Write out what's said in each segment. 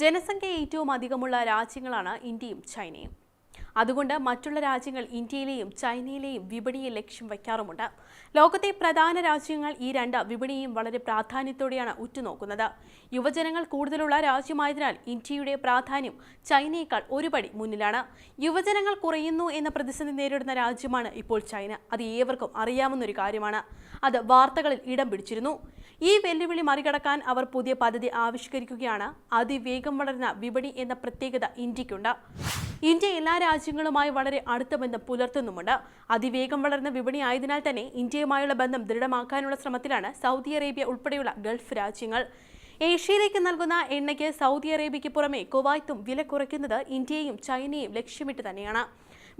ജനസംഖ്യ ഏറ്റവും അധികമുള്ള രാജ്യങ്ങളാണ് ഇന്ത്യയും ചൈനയും. അതുകൊണ്ട് മറ്റുള്ള രാജ്യങ്ങൾ ഇന്ത്യയിലെയും ചൈനയിലെയും വിപണിയെ ലക്ഷ്യം വയ്ക്കാറുമുണ്ട്. ലോകത്തെ പ്രധാന രാജ്യങ്ങൾ ഈ രണ്ട് വിപണിയും വളരെ പ്രാധാന്യത്തോടെയാണ് ഉറ്റുനോക്കുന്നത്. യുവജനങ്ങൾ കൂടുതലുള്ള രാജ്യമായതിനാൽ ഇന്ത്യയുടെ പ്രാധാന്യം ചൈനയേക്കാൾ ഒരുപടി മുന്നിലാണ്. യുവജനങ്ങൾ കുറയുന്നു എന്ന പ്രതിസന്ധി നേരിടുന്ന രാജ്യമാണ് ഇപ്പോൾ ചൈന. അത് ഏവർക്കും അറിയാവുന്ന ഒരു കാര്യമാണ്. അത് വാർത്തകളിൽ ഇടം പിടിച്ചിരുന്നു. ഈ വെല്ലുവിളി മറികടക്കാൻ അവർ പുതിയ പദ്ധതി ആവിഷ്കരിക്കുകയാണ്. അതിവേഗം വളരുന്ന വിപണി എന്ന പ്രത്യേകത ഇന്ത്യക്കുണ്ട്. ഇന്ത്യ എല്ലാ രാജ്യങ്ങളുമായി വളരെ അടുത്ത ബന്ധം പുലർത്തുന്നുമുണ്ട്. അതിവേഗം വളർന്ന വിപണി ആയതിനാൽ തന്നെ ഇന്ത്യയുമായുള്ള ബന്ധം ദൃഢമാക്കാനുള്ള ശ്രമത്തിലാണ് സൗദി അറേബ്യ ഉൾപ്പെടെയുള്ള ഗൾഫ് രാജ്യങ്ങൾ. ഏഷ്യയിലേക്ക് നൽകുന്ന എണ്ണയ്ക്ക് സൗദി അറേബ്യയ്ക്ക് പുറമെ കുവൈത്തും വില കുറയ്ക്കുന്നത് ഇന്ത്യയും ചൈനയും ലക്ഷ്യമിട്ട് തന്നെയാണ്.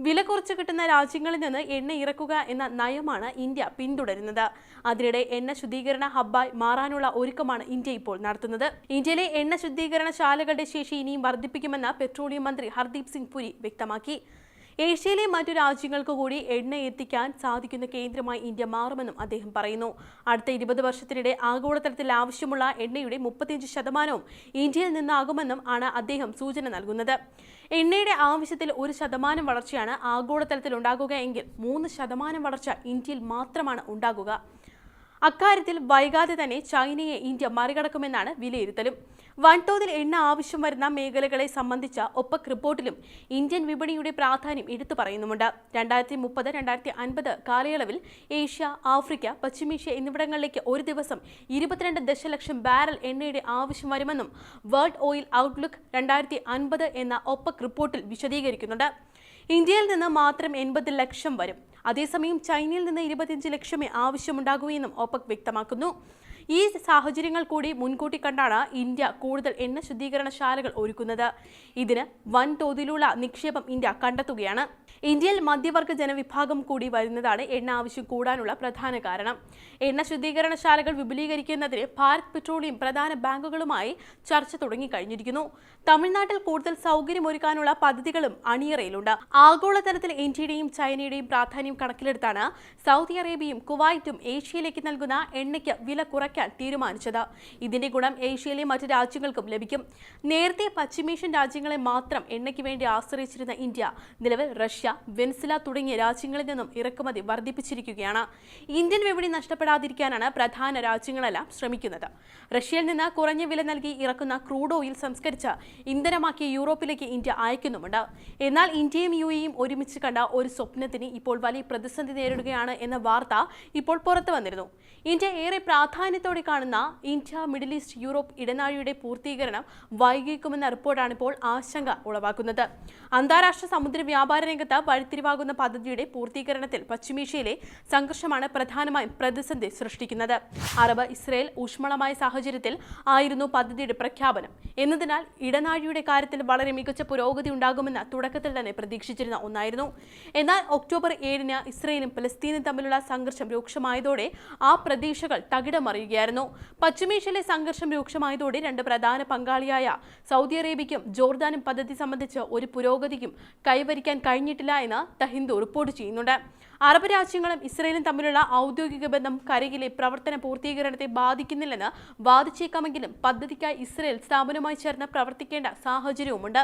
വില കുറച്ച് കിട്ടുന്ന രാജ്യങ്ങളിൽ നിന്ന് എണ്ണ ഇറക്കുക എന്ന നയമാണ് ഇന്ത്യ പിന്തുടരുന്നത്. അതിനിടെ എണ്ണ ശുദ്ധീകരണ ഹബ്ബായി മാറാനുള്ള ഒരുക്കമാണ് ഇന്ത്യ ഇപ്പോൾ നടത്തുന്നത്. ഇന്ത്യയിലെ എണ്ണ ശുദ്ധീകരണ ശാലകളുടെ ശേഷി ഇനിയും വർദ്ധിപ്പിക്കുമെന്ന് പെട്രോളിയം മന്ത്രി ഹർദീപ് സിംഗ് പുരി വ്യക്തമാക്കി. ഏഷ്യയിലെ മറ്റു രാജ്യങ്ങൾക്ക് കൂടി എണ്ണ എത്തിക്കാൻ സാധിക്കുന്ന കേന്ദ്രമായി ഇന്ത്യ മാറുമെന്നും അദ്ദേഹം പറയുന്നു. അടുത്ത ഇരുപത് വർഷത്തിനിടെ ആഗോളതലത്തിൽ ആവശ്യമുള്ള എണ്ണയുടെ മുപ്പത്തിയഞ്ച് ശതമാനവും ഇന്ത്യയിൽ നിന്നാകുമെന്നും ആണ് അദ്ദേഹം സൂചന നൽകുന്നത്. എണ്ണയുടെ ആവശ്യത്തിൽ ഒരു ശതമാനം വളർച്ചയാണ് ആഗോളതലത്തിൽ ഉണ്ടാകുക എങ്കിൽ മൂന്ന് ശതമാനം വളർച്ച ഇന്ത്യയിൽ മാത്രമാണ് ഉണ്ടാകുക. അക്കാര്യത്തിൽ വൈകാതെ തന്നെ ചൈനയെ ഇന്ത്യ മറികടക്കുമെന്നാണ് വിലയിരുത്തലും. വൻതോതിൽ എണ്ണ ആവശ്യം വരുന്ന മേഖലകളെ സംബന്ധിച്ച ഒപ്പക് റിപ്പോർട്ടിലും ഇന്ത്യൻ വിപണിയുടെ പ്രാധാന്യം എടുത്തു പറയുന്നുമുണ്ട്. രണ്ടായിരത്തി മുപ്പത് രണ്ടായിരത്തി അൻപത് കാലയളവിൽ ഏഷ്യ ആഫ്രിക്ക പശ്ചിമേഷ്യ എന്നിവിടങ്ങളിലേക്ക് ഒരു ദിവസം ഇരുപത്തിരണ്ട് ദശലക്ഷം ബാരൽ എണ്ണയുടെ ആവശ്യം വരുമെന്നും വേൾഡ് ഓയിൽ ഔട്ട്ലുക്ക് രണ്ടായിരത്തി അൻപത് എന്ന ഒപ്പക് റിപ്പോർട്ടിൽ വിശദീകരിക്കുന്നുണ്ട്. ഇന്ത്യയിൽ നിന്ന് മാത്രം എൺപത് ലക്ഷം വരും. അതേസമയം ചൈനയിൽ നിന്ന് ഇരുപത്തിയഞ്ച് ലക്ഷമേ ആവശ്യമുണ്ടാകൂ എന്നും ഒപെക് വ്യക്തമാക്കുന്നു. ഈ സാഹചര്യങ്ങൾ കൂടി മുൻകൂട്ടി കണ്ടാണ് ഇന്ത്യ കൂടുതൽ എണ്ണ ശുദ്ധീകരണശാലകൾ ഒരുക്കുന്നത്. ഇതിന് വൻതോതിലുള്ള നിക്ഷേപം ഇന്ത്യ കണ്ടെത്തുകയാണ്. ഇന്ത്യയിൽ മധ്യവർഗ ജനവിഭാഗം കൂടി വരുന്നതാണ് എണ്ണ ആവശ്യം കൂടാനുള്ള പ്രധാന കാരണം. എണ്ണ ശുദ്ധീകരണശാലകൾ വിപുലീകരിക്കുന്നതിന് ഭാരത് പെട്രോളിയം പ്രധാന ബാങ്കുകളുമായി ചർച്ച തുടങ്ങിക്കഴിഞ്ഞിരിക്കുന്നു. തമിഴ്നാട്ടിൽ കൂടുതൽ സൗകര്യമൊരുക്കാനുള്ള പദ്ധതികളും അണിയറയിലുണ്ട്. ആഗോളതലത്തിൽ ഇന്ത്യയുടെയും ചൈനയുടെയും പ്രാധാന്യം കണക്കിലെടുത്താണ് സൗദി അറേബ്യയും കുവൈറ്റും ഏഷ്യയിലേക്ക് നൽകുന്ന എണ്ണയ്ക്ക് വില കുറയ്ക്കാൻ തീരുമാനിച്ചത്. ഇതിന്റെ ഗുണം ഏഷ്യയിലെ മറ്റ് രാജ്യങ്ങൾക്കും ലഭിക്കും. നേരത്തെ പശ്ചിമേഷ്യൻ രാജ്യങ്ങളെ മാത്രം എണ്ണയ്ക്ക് വേണ്ടി ആശ്രയിച്ചിരുന്ന ഇന്ത്യ നിലവിൽ റഷ്യ വെൻസില തുടങ്ങിയ രാജ്യങ്ങളിൽ നിന്നും ഇറക്കുമതി വർദ്ധിപ്പിച്ചിരിക്കുകയാണ്. ഇന്ത്യൻ വിപണി നഷ്ടപ്പെടാതിരിക്കാനാണ് പ്രധാന രാജ്യങ്ങളെല്ലാം ശ്രമിക്കുന്നത്. റഷ്യയിൽ നിന്ന് കുറഞ്ഞ വില നൽകി ഇറക്കുന്ന ക്രൂഡ് ഓയിൽ സംസ്കരിച്ച് ഇന്ധനമാക്കി യൂറോപ്പിലേക്ക് ഇന്ത്യ അയക്കുന്നുമുണ്ട്. എന്നാൽ ഇന്ത്യയും യു എയും ഒരുമിച്ച് കണ്ട ഒരു സ്വപ്നത്തിന് ഇപ്പോൾ വലിയ പ്രതിസന്ധി നേരിടുകയാണ് എന്ന വാർത്ത ഇപ്പോൾ പുറത്തു വന്നിരുന്നു. ഇന്ത്യ ഏറെ പ്രാധാന്യത്തോടെ കാണുന്ന ഇന്ത്യ മിഡിൽ ഈസ്റ്റ് യൂറോപ്പ് ഇടനാഴിയുടെ പൂർത്തീകരണം വൈകിക്കുമെന്ന റിപ്പോർട്ടാണ് ഇപ്പോൾ ആശങ്ക ഉളവാക്കുന്നത്. അന്താരാഷ്ട്ര സമുദ്ര വ്യാപാര രംഗത്ത് വഴിത്തിരിവാകുന്ന പദ്ധതിയുടെ പൂർത്തീകരണത്തിൽ പശ്ചിമേഷ്യയിലെ സംഘർഷമാണ് പ്രധാനമായും പ്രതിസന്ധി സൃഷ്ടിക്കുന്നത്. അറബ് ഇസ്രയേൽ ഊഷ്മളമായ സാഹചര്യത്തിൽ ആയിരുന്നു പദ്ധതിയുടെ പ്രഖ്യാപനം. എന്നതിനാൽ ഇടനാഴിയുടെ കാര്യത്തിൽ വളരെ മികച്ച പുരോഗതി ഉണ്ടാകുമെന്ന് തുടക്കത്തിൽ തന്നെ പ്രതീക്ഷിച്ചിരുന്ന ഒന്നായിരുന്നു. എന്നാൽ ഒക്ടോബർ ഏഴിന് ഇസ്രയേലും പലസ്തീനും തമ്മിലുള്ള സംഘർഷം രൂക്ഷമായതോടെ ആ പ്രതീക്ഷകൾ തകിടമറിയുകയായിരുന്നു പശ്ചിമേഷ്യയിലെ സംഘർഷം രൂക്ഷമായതോടെ രണ്ട് പ്രധാന പങ്കാളിയായ സൗദി അറേബ്യയ്ക്കും ജോർദാനും പദ്ധതി സംബന്ധിച്ച് ഒരു പുരോഗതിക്കും കൈവരിക്കാൻ കഴിഞ്ഞിട്ടില്ല എന്ന് ദ ഹിന്ദു റിപ്പോർട്ട് ചെയ്യുന്നുണ്ട്. അറബ് രാജ്യങ്ങളും ഇസ്രയേലും തമ്മിലുള്ള ഔദ്യോഗിക ബന്ധം കരയിലെ പ്രവർത്തന പൂർത്തീകരണത്തെ ബാധിക്കുന്നില്ലെന്ന് വാദിച്ചേക്കാമെങ്കിലും പദ്ധതിക്കായി ഇസ്രയേൽ സ്ഥാപനവുമായി ചേർന്ന് പ്രവർത്തിക്കേണ്ട സാഹചര്യവുമുണ്ട്.